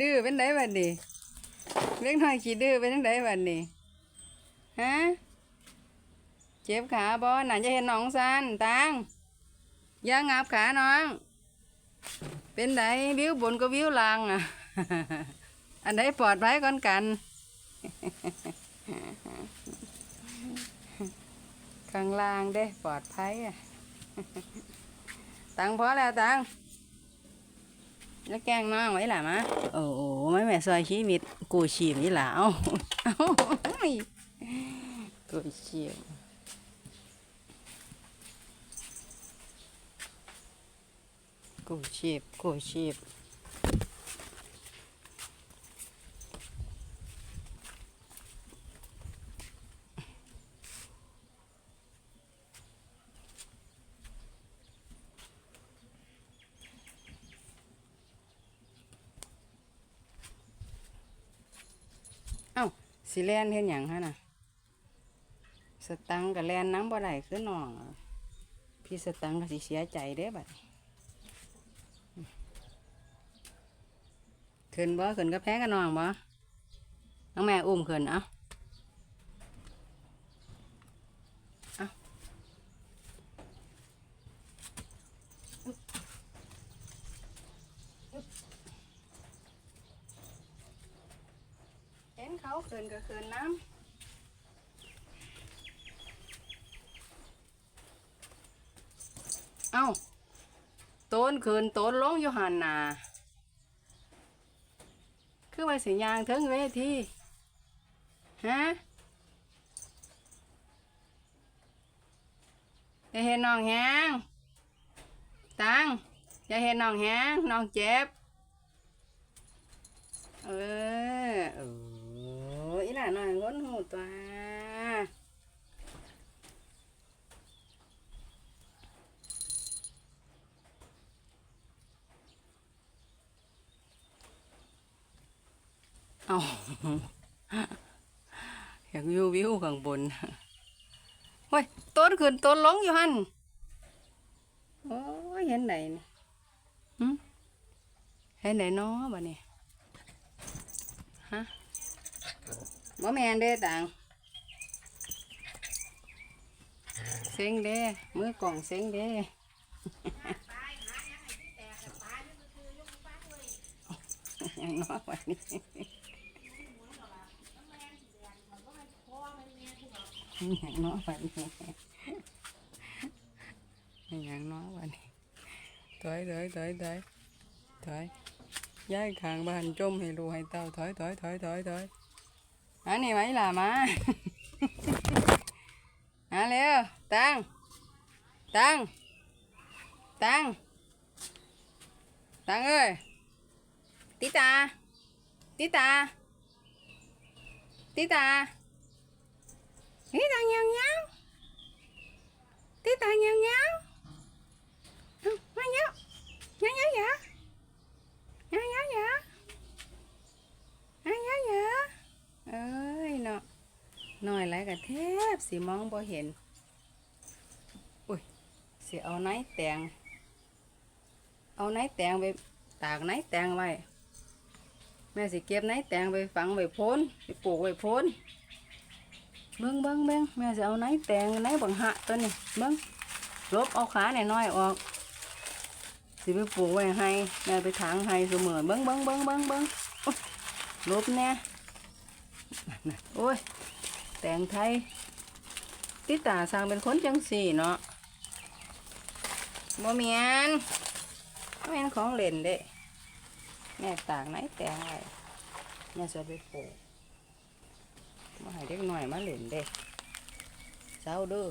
ดื้อเป็นไดบัดนี้เล็กน้อยขี้ดื้อเป็นจังไดบัดนี้ฮะเจ็บขาบ่น่าจะเห็นน้องซันตังย่างับขาน้อง เป็นไดวิวบนก็วิวล่างอะอันใดปลอดภัยก่อนกัน ข้างล่างเด้ปลอดภัยอะ ตังพอแล้วตัง แล้วแกงน้องไว้หล่ะมะโอ้โหไม่แม่ซอยชีมิดกูชีพนี่ล่ะเอ้าเอ้ากูชีมกูชีบกูชีพเอ้า สิแลนเห็นอย่างฮะน่ะ สตังกับแลนน้ำบ่ได้คือน้อง พี่สตังก็สิเสียใจเด้บัดขึ้นบ่ขึ้นก็แพ้กับน้องบ่น้องแม่อุ้มขึ้นเอ้า เห็นเขาขึ้นก็เขึ้นน้ำ เอ้าโต้นขึ้นโต้นลงอยู่หันนาคือว่าสิยางถึงเวทีฮะอย่าเห็นน้องแหงตังอย่าเห็นน้องแหงน้องเจ็บ เออ เอออีหล่าน้อยง้นหูตัวเอาอยากวิววิวข้างบนเฮ้ยต้นขึ้นต้นลงอยู่หันโอ้ยเห็นไหนนี่หึเห็นไหนเนาะบ้านี้ฮะ บ่แม่นเด้ต่างเซ็งเด้มือกล่องเซ็งเด้อย่างน้อยวันนี้อย่างน้อยวันนี้ย่างน้อยวันนี้ถอยถอยถอยถอยถอยย้ายขางบ้านจมให้รูให้เต้าถอยถอยถอยถอยถอย อันนี้ไหมล่ะมามาเร็วตังตังตังตังเอ้ยติตาติตาติตาติตาเงี้ยวเงี้ยวติตาเงี้ยวเงี้ยวเอามาเงี้ยวเงี้ยวเงี้ยวเงี้ยว ยายายายายายาเอ้ยเนาะห น่อยไรกับแทบสิมองบ่เห็น อุ้ยสิเอาไนแตง เอาไนแตงไปตากไนแตงไว้ แม่สิเก็บไนแตงไปฝังไว้โพ้นไปปลูกไว้โพ้นเบิ้งเบิ้งเบิ้งแม่สิเอาไนแตงไนบังหะตัวนี้เบิ้งลบเอาขาหน่อยๆออกสิไปปลูกไว้ให้แม่ไปถางให้เสมอเบิ้งเบิ้งเบิ้งเบิ้งเบิ้งโอ๊ยลบแน่น่ะโอ้ย แต่งไทยติตาสร้างเป็นคนจังสี่เนาะบ่เมียนบ่เมียนของเล่นเด้แม่ตากไหนแต่งไรแม่จะไปปลูกมาให้เด็กหน่อยมาเล่นเด้เจ้าเด้อ